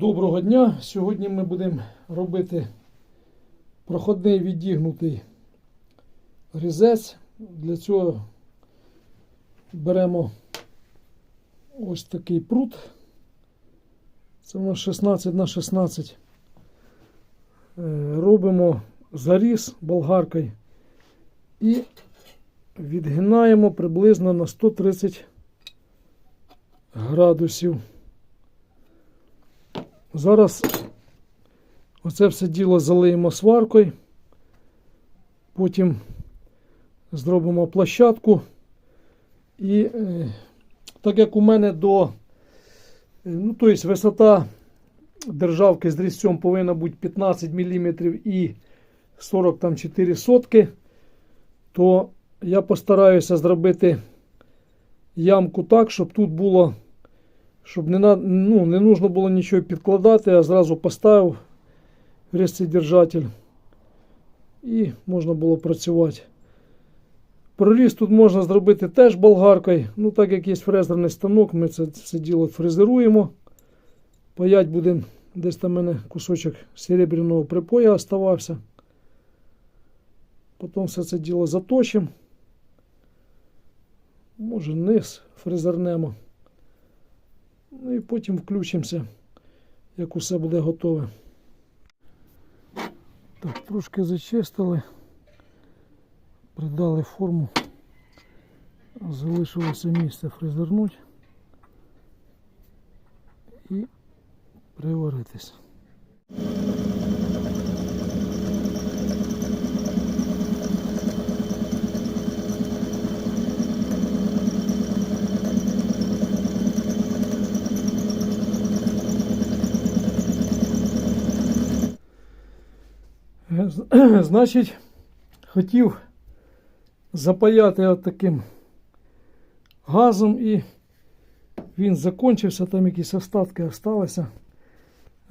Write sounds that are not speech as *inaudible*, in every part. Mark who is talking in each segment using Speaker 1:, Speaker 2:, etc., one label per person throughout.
Speaker 1: Доброго дня! Сьогодні ми будемо робити проходний відігнутий різець. Для цього беремо ось такий прут. Це у нас 16 на 16. Е, Робимо заріз болгаркою і відгинаємо приблизно на 130 градусів. Зараз оце все діло залиємо сваркою. Потім зробимо площадку. І е, так як у мене до, е, ну, тобто висота державки з різцем повинна бути 15 мм і 44 сотки, то я постараюся зробити ямку так, щоб тут було щоб не ну, не нужно було нічого підкладати, а зразу поставив держатель і можна було працювати. Проріз тут можна зробити теж болгаркою. Ну, так як є фрезерний станок, ми це все діло фрезеруємо. Паять будемо, десь там у мене кусочок серебряного припоя оставався. Потім все це діло заточимо. Може низ фрезернемо. Ну і потім включимося, як усе буде готове. Так, трошки зачистили, придали форму, залишилося місце фрезернути і приваритись. *clears throat* Значить, хотів запаяти от таким газом і він закінчився, там якісь остатки залишилися.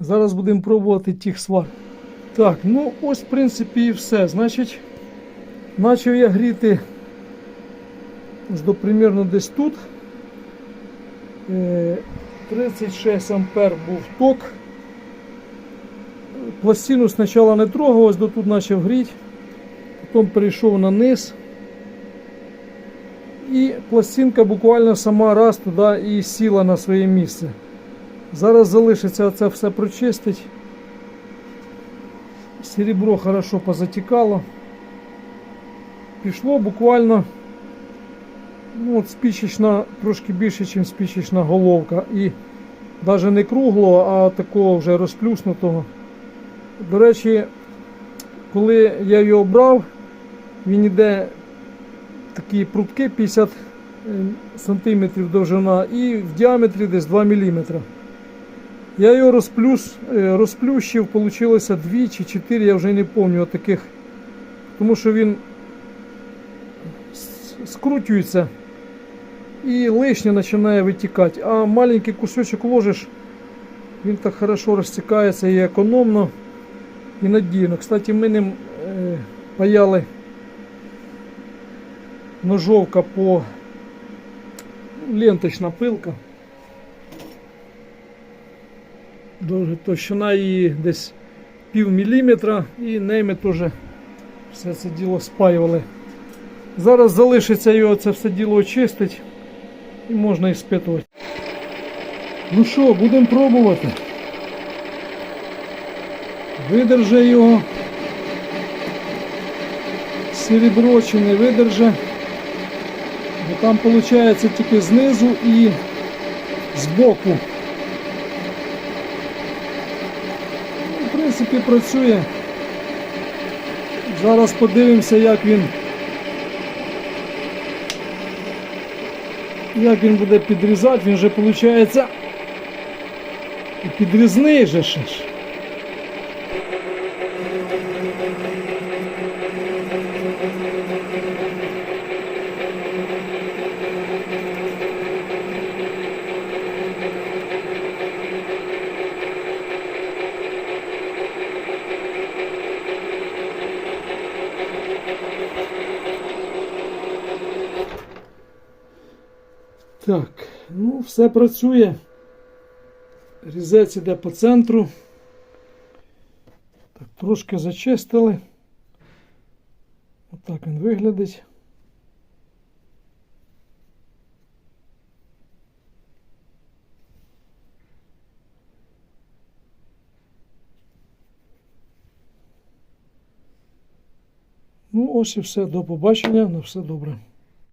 Speaker 1: Зараз будемо пробувати тих свар. Так, ну ось в принципі і все. Значить, почав я гріти ось до примерно десь тут. Е, 36 ампер був ток. Пластину спочатку не трогав, ось до тут почав гріти, потім перейшов на низ. І пластинка буквально сама раз туди і сіла на своє місце. Зараз залишиться це все прочистить. Серебро хорошо позатікало. Пішло буквально ну, от спічечна, трошки більше, ніж спічечна головка. І навіть не круглого, а такого вже розплюснутого. До речі, коли я його брав, він іде такі прутки 50 см довжина і в діаметрі десь 2 мм. Я його розплюс, е, розплющив, вийшло 2 чи 4, я вже не пам'ятаю таких, тому що він скручується і лишнє починає витікати. А маленький кусочок ложиш, він так хорошо розтікається і економно і надійно. Кстати, ми ним е, паяли ножовка по ленточна пилка. Товщина її десь пів міліметра і нею теж все це діло спаювали. Зараз залишиться його це все діло очистить і можна іспитувати. Ну що, будемо пробувати. Видерже його. Серебро чи не видерже. Бо там виходить тільки знизу і збоку. Ну, В принципі, працює. Зараз подивимося, як він як він буде підрізати, він же виходить підрізний же ж. Так, ну все працює. Різець іде по центру. Так, трошки зачистили. Отак він виглядить. Ну, ось і все. До побачення. На все добре.